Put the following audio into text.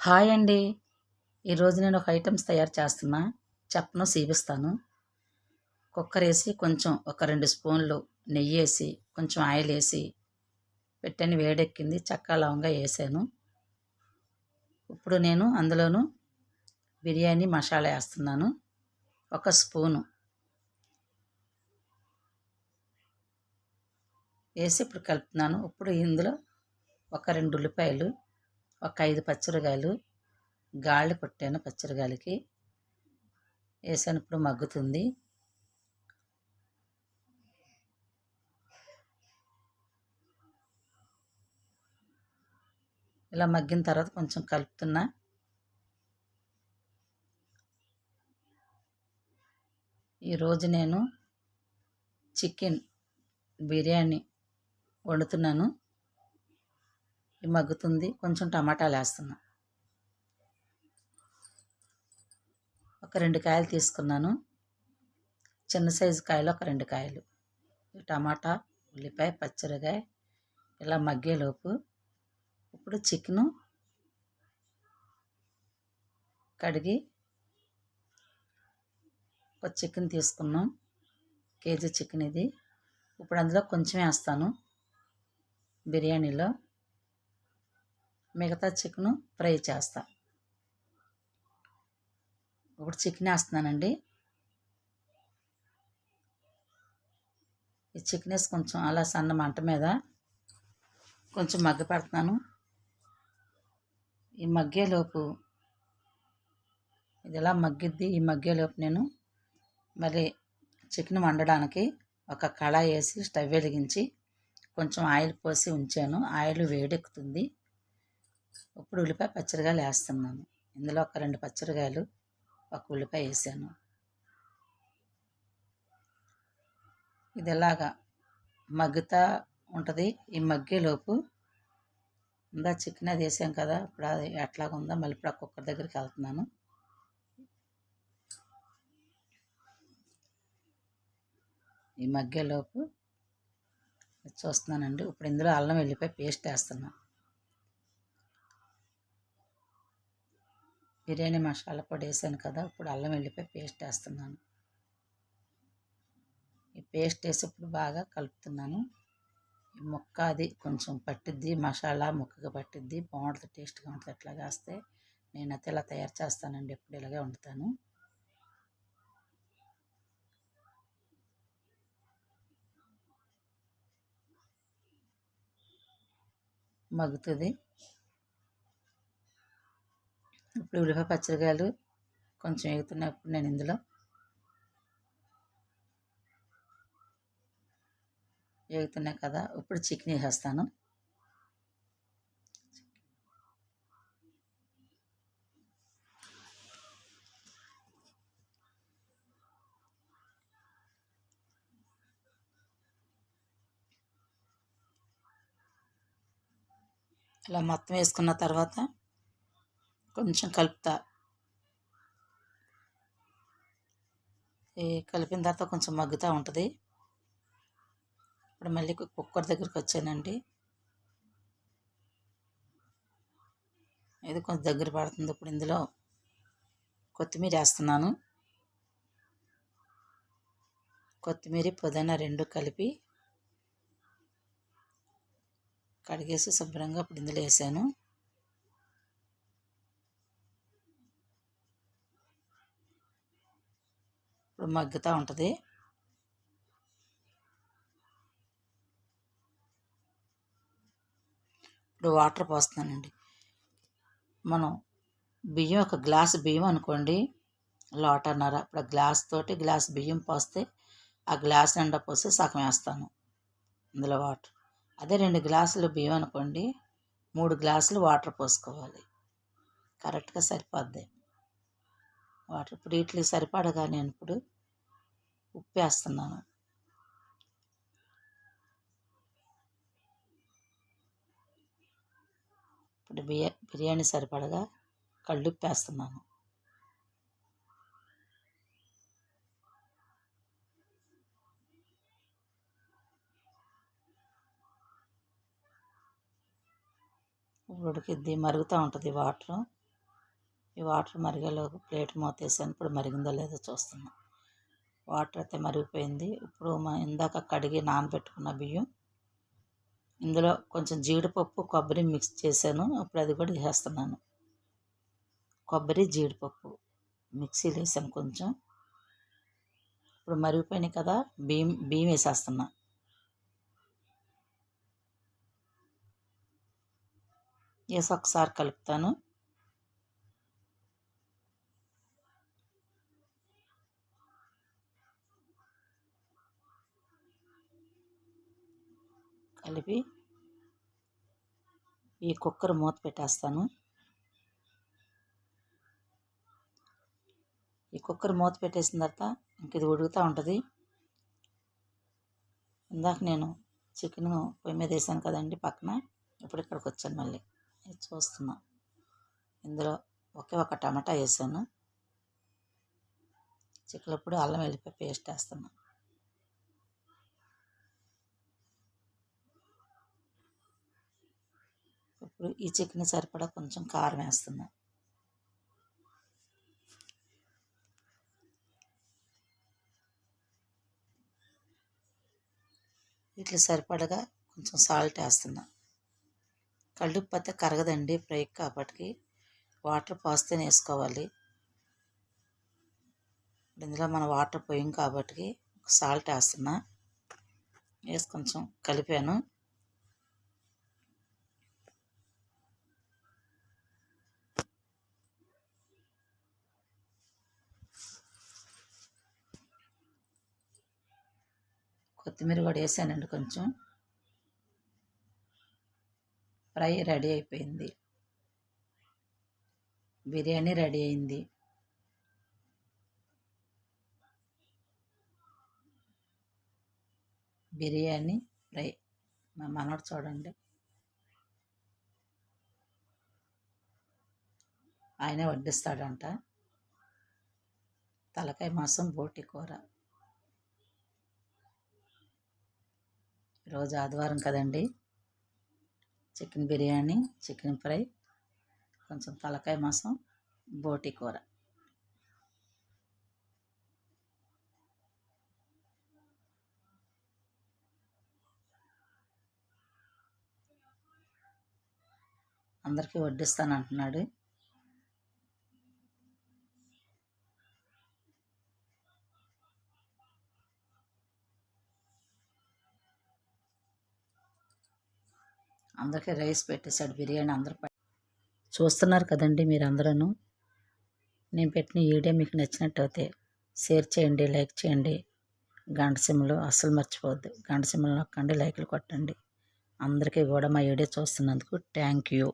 Hi అండి. ఈరోజు నేను ఒక ఐటమ్స్ తయారు చేస్తున్నా. చెప్పను చూపిస్తాను కుక్కర్ వేసి కొంచెం ఒక రెండు స్పూన్లు నెయ్యి వేసి కొంచెం ఆయిల్ వేసి పెట్టని వేడెక్కింది. చక్క లవంగా వేసాను. ఇప్పుడు నేను అందులోను బిర్యానీ మసాలా వేస్తున్నాను. ఒక స్పూను. వేసి ఇప్పుడు కలుపుతున్నాను. ఇప్పుడు ఇందులో ఒక రెండు ఉల్లిపాయలు ఒక ఐదు పచ్చిమిరకాయలు గాళ్ళు కొట్టాను పచ్చిమిరకాయలకి వేసాను. ఇప్పుడు మగ్గుతుంది. ఇలా మగ్గిన తర్వాత కొంచెం కలుపుతున్నా. ఈరోజు నేను చికెన్ బిర్యానీ వండుతున్నాను. ఇది మగ్గుతుంది. కొంచెం టమాటాలు వేస్తున్నా ఒక రెండు కాయలు తీసుకున్నాను. చిన్న సైజు కాయలు ఒక రెండు కాయలు. టమాటా ఉల్లిపాయ పచ్చిరకాయ ఇలా మగ్గేలోపు ఇప్పుడు చికెను కడిగి ఒక చికెన్ తీసుకున్నాం. కేజీ చికెన్ ఇది. ఇప్పుడు అందులో కొంచెం వేస్తాను బిర్యానీలో. మిగతా చికెను ఫ్రై చేస్తా. ఇప్పుడు చికెన్ వేస్తున్నానండి. ఈ చికెన్ వేసి కొంచెం అలా సన్న మంట మీద కొంచెం మగ్గ పెడుతున్నాను ఈ మగ్గేలోపు ఇది ఎలా మగ్గిద్ది? ఈ మగ్గేలోపు నేను మరి చికెన్ వండడానికి ఒక కళాయి వేసి స్టవ్ వెలిగించి కొంచెం ఆయిల్ పోసి ఉంచాను. ఆయిల్ వేడెక్కుతుంది. ఇప్పుడు ఉల్లిపాయ పచ్చడికాయలు వేస్తున్నాను. ఇందులో ఒక రెండు పచ్చడికాయలు ఒక ఉల్లిపాయ వేసాను. ఇది ఎలాగా మగ్గుతా ఉంటుంది? ఈ మగ్గేలోపు ఇందా చికెన్ అది వేసాం కదా ఇప్పుడు అది ఎట్లాగా ఉందో మళ్ళీ ఇప్పుడు ఆ కుక్కర్ దగ్గరికి వెళ్తున్నాను. ఈ మగ్గేలోపు చూస్తున్నానండి. ఇప్పుడు ఇందులో అల్లం వెళ్ళిపోయి పేస్ట్ వేస్తున్నాను బిర్యానీ మసాలా పొడి వేసాను కదా ఇప్పుడు అల్లం వెల్లిపాయ పేస్ట్ వేస్తున్నాను. ఈ పేస్ట్ వేసేప్పుడు బాగా కలుపుతున్నాను. ఈ ముక్క అది కొంచెం పట్టిద్ది మసాలా ముక్కగా పట్టిద్ది బాగుంటుంది టేస్ట్గా ఉంటుంది. ఎట్లా వేస్తే అయితే ఇలా తయారు చేస్తానండి ఎప్పుడు ఇలాగే వండుతాను. మగ్గుతుంది. ఇప్పుడు ఉల్లిపాయ పచ్చడికాయలు కొంచెం ఎగుతున్నప్పుడు నేను ఇందులో. ఎగుతున్నాయి కదా ఇప్పుడు చికెన్ వేసేస్తాను. ఇలా మొత్తం వేసుకున్న తర్వాత కొంచెం కలుపుతా. కలిపిన తర్వాత కొంచెం మగ్గుతూ ఉంటుంది. ఇప్పుడు మళ్ళీ కుక్కర్ దగ్గరికి వచ్చానండి. ఇది కొంచెం దగ్గర పడుతుంది ఇప్పుడు ఇందులో. కొత్తిమీర వేస్తున్నాను. కొత్తిమీర పుదీనా రెండు కలిపి కడిగేసి శుభ్రంగా ఇప్పుడు ఇందులో వేసాను. అప్పుడు మగ్గుతూ ఉంటుంది. ఇప్పుడు వాటర్ పోస్తున్నానండి. మనం బియ్యం ఒక గ్లాస్ బియ్యం అనుకోండి లోటన్నర. ఇప్పుడు గ్లాస్ తోటి గ్లాస్ బియ్యం పోస్తే ఆ గ్లాస్ నిండా పోసి సగం వేస్తాను ఇందులో వాటర్. అదే రెండు గ్లాసులు బియ్యం అనుకోండి మూడు గ్లాసులు వాటర్ పోసుకోవాలి. కరెక్ట్గా సరిపోద్ది. వాటర్ ఇప్పుడు వీటికి సరిపడగా నేను ఇప్పుడు ఉప్పు వేస్తున్నాను ఇప్పుడు బిర్యా బిర్యానీ సరిపడగా కళ్ళుప్పు వేస్తున్నాను ఉడికిద్ది మరుగుతూ ఉంటుంది వాటర్. ఈ వాటర్ మరిగేలోపు ప్లేట్ మూత వేసాను ఇప్పుడు మరిగిందో లేదో చూస్తున్నాను వాటర్ అయితే మరిగిపోయింది. ఇప్పుడు మా ఇందాక కడిగి నానబెట్టుకున్న బియ్యం ఇందులో కొంచెం జీడిపప్పు కొబ్బరి మిక్స్ చేశాను. ఇప్పుడు అది కూడా వేసేస్తున్నాను కొబ్బరి జీడిపప్పు మిక్సీలో వేసాను కొంచెం. ఇప్పుడు మరిగిపోయినాయి కదా బియ్యం బియ్యం వేసేస్తున్నా. వేసి ఒకసారి కలుపుతాను. కలిపి ఈ కుక్కర్ మూత పెట్టేస్తాను. ఈ కుక్కర్ మూత పెట్టేసిన తర్వాత ఇంక ఇది ఉడుకుతూ ఉంటుంది. ఇందాక నేను చికెన్ పొయ్యి మీద వేసాను కదండి పక్కన ఇప్పుడు ఇక్కడికి వచ్చాను మళ్ళీ. చూస్తున్నా. ఇందులో ఒకే ఒక టమాటా వేసాను. చిక్కులప్పుడు అల్లం వెల్లిపాయ పేస్ట్ వేస్తున్నా. ఇప్పుడు ఈ చికెన్ సరిపడా కొంచెం కారం వేస్తున్నా. వీటికి సరిపడగా కొంచెం సాల్ట్ వేస్తున్నా. కళ్ళుప్పు అయితే కరగదండి ఫ్రై కాబట్టి వాటర్ పోస్తేనే వేసుకోవాలి. ఇందులో మన వాటర్ పోయాం కాబట్టి సాల్ట్ వేస్తున్నా. వేసి కొంచెం కలిపాను. కొత్తిమీర కూడా వేసానండి కొంచెం. ఫ్రై రెడీ అయిపోయింది. బిర్యానీ రెడీ అయింది. బిర్యానీ ఫ్రై. మా మనోడు చూడండి. ఆయనే వడ్డిస్తాడంట. తలకాయ మాసం బోటి కూర. ఈరోజు ఆదివారం కదండి. చికెన్ బిర్యానీ చికెన్ ఫ్రై కొంచెం తలకాయ మాసం బోటి కూర. అందరికీ వడ్డిస్తాను అంటున్నాడు అందరికీ రైస్ పెట్టేశాడు బిర్యానీ అందరు చూస్తున్నారు కదండి మీరు అందరూ నేను పెట్టిన వీడియో మీకు నచ్చినట్టయితే షేర్ చేయండి లైక్ చేయండి. గంట సిమ్లు అస్సలు మర్చిపోవద్దు. గంట సిమ్లు నొక్కండి లైక్లు కొట్టండి. అందరికీ కూడా మా వీడియో చూస్తున్నందుకు థ్యాంక్ యూ.